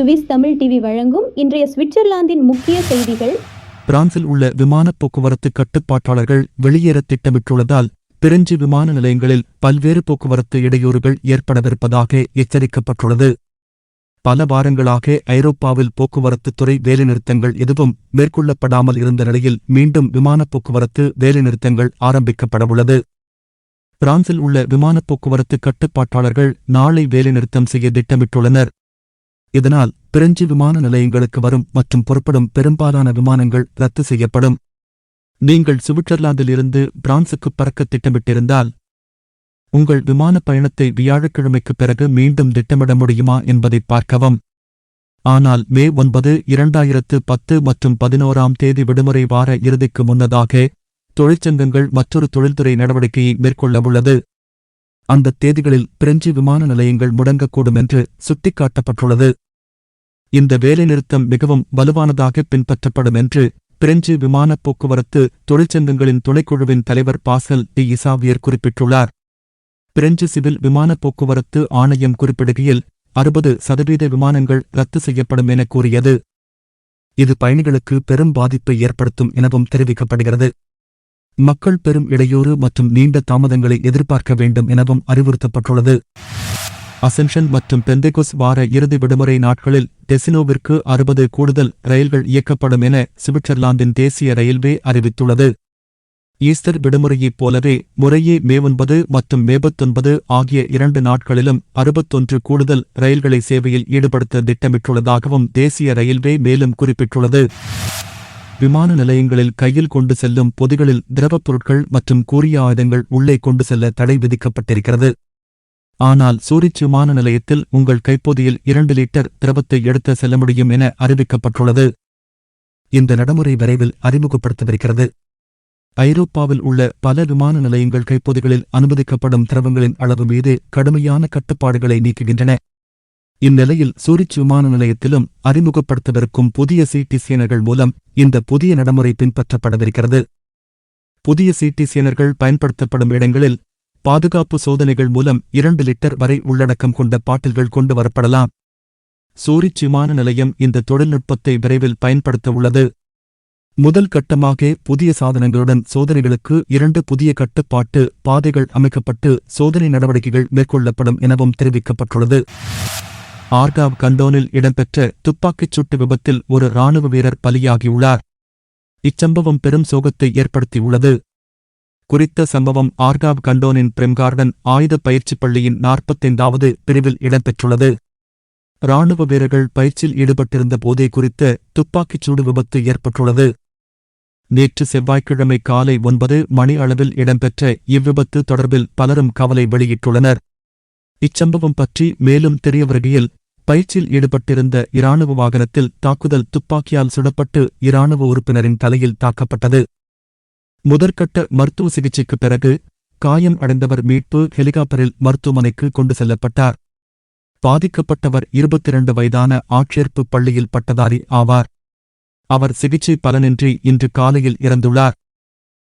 Swiss Tamil TV வழங்கும் இன்றைய சுவிட்சர்லாந்தின் முக்கிய செய்திகள். பிரான்சில் உள்ள விமானப் போக்குவரத்து கட்டுப்பாட்டாளர்கள் வெளியேற திட்டமிட்டுள்ளதால் பிரெஞ்சு விமான நிலையங்களில் பல்வேறு போக்குவரத்து இடையூறுகள் ஏற்படவிருப்பதாக எச்சரிக்கப்பட்டுள்ளது. பல வாரங்களாக ஐரோப்பாவில் போக்குவரத்து துறை வேலைநிறுத்தங்கள் எதுவும் மேற்கொள்ளப்படாமல் இருந்த நிலையில் மீண்டும் விமானப் போக்குவரத்து வேலைநிறுத்தங்கள் ஆரம்பிக்கப்படவுள்ளது. பிரான்சில் உள்ள விமானப் போக்குவரத்து கட்டுப்பாட்டாளர்கள் நாளை வேலைநிறுத்தம் செய்ய திட்டமிட்டுள்ளனர். இதனால் பிரெஞ்சு விமான நிலையங்களுக்கு வரும் மற்றும் புறப்படும் பெரும்பாலான விமானங்கள் ரத்து செய்யப்படும். நீங்கள் சுவிட்சர்லாந்தில் இருந்து பிரான்சுக்கு பறக்க திட்டமிட்டிருந்தால் உங்கள் விமானப் பயணத்தை வியாழக்கிழமைக்கு பிறகு மீண்டும் திட்டமிட முடியுமா என்பதை பார்க்கவும். ஆனால் மே ஒன்பது இரண்டாயிரத்து பத்து மற்றும் பதினோராம் தேதி விடுமுறை வார இறுதிக்கு முன்னதாக தொழிற்சங்கங்கள் மற்றொரு தொழில்துறை நடவடிக்கையை மேற்கொள்ளவுள்ளது அந்த தேதிகளில் பிரெஞ்சு விமான நிலையங்கள் முடங்கக்கூடும் என்று சுட்டிக்காட்டப்பட்டுள்ளது. இந்த வேலைநிறுத்தம் மிகவும் வலுவானதாக பின்பற்றப்படும் என்று பிரெஞ்சு விமானப் போக்குவரத்து தொழிற்சங்கங்களின் துணைக்குழுவின் தலைவர் பாசல் டி. இசாவியர் குறிப்பிட்டுள்ளார். பிரெஞ்சு சிவில் விமானப் போக்குவரத்து ஆணையம் குறிப்பிடுகையில் அறுபது சதவீத விமானங்கள் ரத்து செய்யப்படும் என கூறியது. இது பயணிகளுக்கு பெரும் பாதிப்பை ஏற்படுத்தும் எனவும் தெரிவிக்கப்படுகிறது. மக்கள் பெரும் இடையூறு மற்றும் நீண்ட தாமதங்களை எதிர்பார்க்க வேண்டும் எனவும் அறிவுறுத்தப்பட்டுள்ளது. அசென்ஷன் மற்றும் பெந்தைகுஸ் வார இறுதி விடுமுறை நாட்களில் டெசினோவிற்கு அறுபது கூடுதல் ரயில்கள் இயக்கப்படும் என சுவிட்சர்லாந்தின் தேசிய ரயில்வே அறிவித்துள்ளது. ஈஸ்டர் விடுமுறையைப் போலவே முறையே மே ஒன்பது மற்றும் மேபத்தொன்பது ஆகிய இரண்டு நாட்களிலும் அறுபத்தொன்று கூடுதல் ரயில்களை சேவையில் ஈடுபடுத்த திட்டமிட்டுள்ளதாகவும் தேசிய ரயில்வே மேலும் குறிப்பிட்டுள்ளது. விமான நிலையங்களில் கையில் கொண்டு செல்லும் பொதிகளில் திரவப் பொருட்கள் மற்றும் கூறிய ஆயுதங்கள் உள்ளே கொண்டு செல்ல தடை விதிக்கப்பட்டிருக்கிறது. ஆனால் சூரிச் விமான நிலையத்தில் உங்கள் கைப்பொதியில் இரண்டு லிட்டர் திரவத்தை எடுத்து செல்ல முடியும் என அறிவிக்கப்பட்டுள்ளது. இந்த நடைமுறை விரைவில் அறிமுகப்படுத்தவிருக்கிறது ஐரோப்பாவில் உள்ள பல விமான நிலையங்கள் கைப்பொதிகளில் அனுமதிக்கப்படும் திரவங்களின் அளவு மீது கடுமையான கட்டுப்பாடுகளை நீக்குகின்றன. இந்நிலையில் சூரிச் விமான நிலையத்திலும் அறிமுகப்படுத்தவிருக்கும் புதிய சிடி சேனர்கள் மூலம் இந்த புதிய நடைமுறை பின்பற்றப்படவிருக்கிறது. புதிய சிடி சேனர்கள் பயன்படுத்தப்படும் இடங்களில் பாதுகாப்பு சோதனைகள் மூலம் இரண்டு லிட்டர் வரை உள்ளடக்கம் கொண்ட பாட்டில்கள் கொண்டு வரப்படலாம். சூரிச் விமான நிலையம் இந்த தொழில்நுட்பத்தை விரைவில் பயன்படுத்த உள்ளது. முதல் கட்டமாக புதிய சாதனங்களுடன் சோதனைகளுக்கு இரண்டு புதிய கட்டுப்பாட்டு பாதைகள் அமைக்கப்பட்டு சோதனை நடவடிக்கைகள் மேற்கொள்ளப்படும் எனவும் தெரிவிக்கப்பட்டுள்ளது. ஆர்காவ் கண்டோனில் இடம்பெற்ற துப்பாக்கிச் சூட்டு விபத்தில் ஒரு இராணுவ வீரர் பலியாகியுள்ளார். இச்சம்பவம் பெரும் சோகத்தை ஏற்படுத்தியுள்ளது. குறித்த சம்பவம் ஆர்காவ் கண்டோனின் பிரெம்கார்டன் ஆயுத பயிற்சிப் பள்ளியின் நாற்பத்தைந்தாவது பிரிவில் இடம்பெற்றுள்ளது. இராணுவ வீரர்கள் பயிற்சியில் ஈடுபட்டிருந்த போதே குறித்த துப்பாக்கிச்சூடு விபத்து ஏற்பட்டுள்ளது. நேற்று செவ்வாய்க்கிழமை காலை ஒன்பது மணி அளவில் இடம்பெற்ற இவ்விபத்து தொடர்பில் பலரும் கவலை வெளியிட்டுள்ளனர். இச்சம்பவம் பற்றி மேலும் தெரியவருகையில் பயிற்சியில் ஈடுபட்டிருந்த இராணுவ வாகனத்தில் தாக்குதல் துப்பாக்கியால் சுடப்பட்டு இராணுவ உறுப்பினரின் தலையில் தாக்கப்பட்டது. முதற்கட்ட மருத்துவ சிகிச்சைக்குப் பிறகு காயம் அடைந்தவர் மீட்பு ஹெலிகாப்டரில் மருத்துவமனைக்கு கொண்டு செல்லப்பட்டார். பாதிக்கப்பட்டவர் இருபத்திரண்டு வயதான ஆட்சேர்ப்பு பள்ளியில் பட்டதாரி ஆவார். அவர் சிகிச்சை பலனின்றி இன்று காலையில் இறந்துள்ளார்.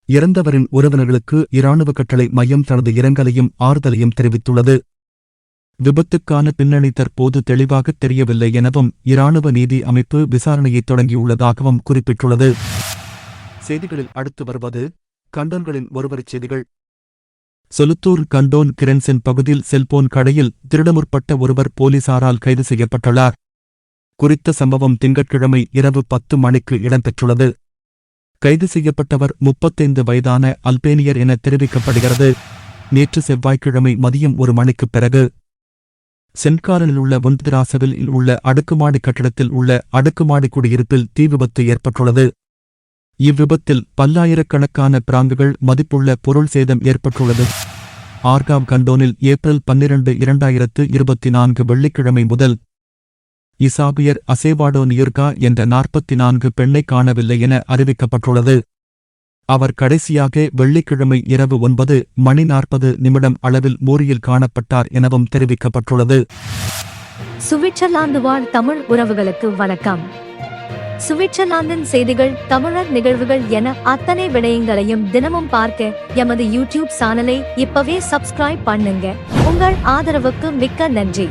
இறந்தவரின் உறவினர்களுக்கு இராணுவ கட்டளை மையம் தனது இரங்கலையும் ஆறுதலையும் தெரிவித்துள்ளது. விபத்துக்கான பின்னணி தற்போது தெளிவாகத் தெரியவில்லை எனவும் இராணுவ நீதி அமைப்பு விசாரணையை தொடங்கியுள்ளதாகவும் குறிப்பிட்டுள்ளது. செய்திகளில் அடுத்து வருவது கண்டோன்களின் ஒருவரிச் செய்திகள். சொலுத்தூர் கண்டோன் கிரென்சென் பகுதியில் செல்போன் கடையில் திருடமுற்பட்ட ஒருவர் போலீசாரால் கைது செய்யப்பட்டுள்ளார். குறித்த சம்பவம் திங்கட்கிழமை இரவு பத்து மணிக்கு இடம்பெற்றுள்ளது. கைது செய்யப்பட்டவர் முப்பத்தைந்து வயதான அல்பேனியர் என தெரிவிக்கப்படுகிறது. நேற்று செவ்வாய்க்கிழமை மதியம் ஒரு மணிக்குப் பிறகு சென்காரனில் உள்ள ஒன்திராசவில் உள்ள அடுக்குமாடி கட்டிடத்தில் உள்ள அடுக்குமாடி குடியிருப்பில் தீ விபத்து ஏற்பட்டுள்ளது. இவ்விபத்தில் பல்லாயிரக்கணக்கான பிராங்குகள் மதிப்புள்ள பொருள் சேதம் ஏற்பட்டுள்ளது. ஆர்காம் கண்டோனில் ஏப்ரல் பன்னிரண்டு இரண்டாயிரத்து இருபத்தி நான்கு வெள்ளிக்கிழமை முதல் இசாபியர் அசேவாடோ நியூர்கா என்ற நாற்பத்தி நான்கு பெண்ணை காணவில்லை என அறிவிக்கப்பட்டுள்ளது. அவர் கடைசியாக வெள்ளிக்கிழமை இரவு ஒன்பது மணி நாற்பது நிமிடம் அளவில் மூரியில் காணப்பட்டார் எனவும் தெரிவிக்கப்பட்டுள்ளது. சுவிட்சர்லாந்து வாழ் தமிழ் உறவுகளுக்கு வணக்கம். சுவிட்சர்லாந்தின் செய்திகள் தமிழர் நிகழ்வுகள் என அத்தனை விடயங்களையும் தினமும் பார்க்க எமது யூடியூப் சேனலை இப்பவே சப்ஸ்கிரைப் பண்ணுங்க. உங்கள் ஆதரவுக்கு மிக்க நன்றி.